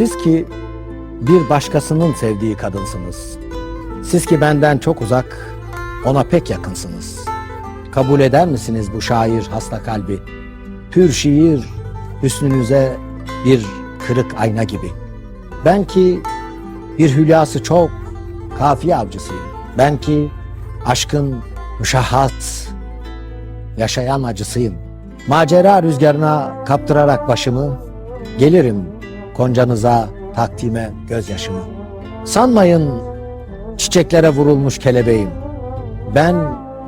Siz ki bir başkasının sevdiği kadınsınız. Siz ki benden çok uzak, ona pek yakınsınız. Kabul eder misiniz bu şair hasta kalbi? Pür şiir, hüsnünüze bir kırık ayna gibi. Ben ki bir hülyası çok, kafiye avcısıyım. Ben ki aşkın müşahhat, yaşayan acısıyım. Macera rüzgarına kaptırarak başımı, gelirim koncanıza takdime gözyaşımı. Sanmayın çiçeklere vurulmuş kelebeğim. Ben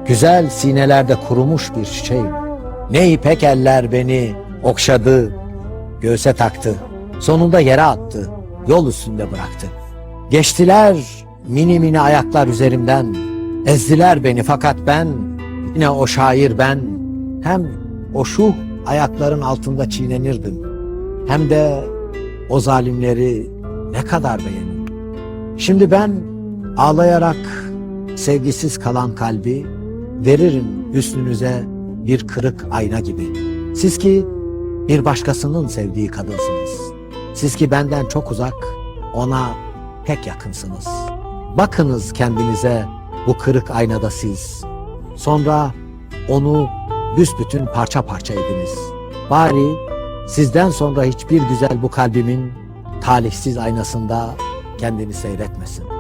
güzel sinelerde kurumuş bir çiçeğim. Ne ipek eller beni okşadı, göğse taktı. Sonunda yere attı, yol üstünde bıraktı. Geçtiler mini mini ayaklar üzerimden. Ezdiler beni fakat ben, yine o şair ben. Hem o şu ayakların altında çiğnenirdim. Hem de o zalimleri ne kadar beğenir. Şimdi ben ağlayarak sevgisiz kalan kalbi veririm hüsnünüze bir kırık ayna gibi. Siz ki bir başkasının sevdiği kadınsınız. Siz ki benden çok uzak, ona pek yakınsınız. Bakınız kendinize bu kırık aynada siz. Sonra onu büsbütün parça parça ediniz. Bari sizden sonra hiçbir güzel bu kalbimin talihsiz aynasında kendini seyretmesin.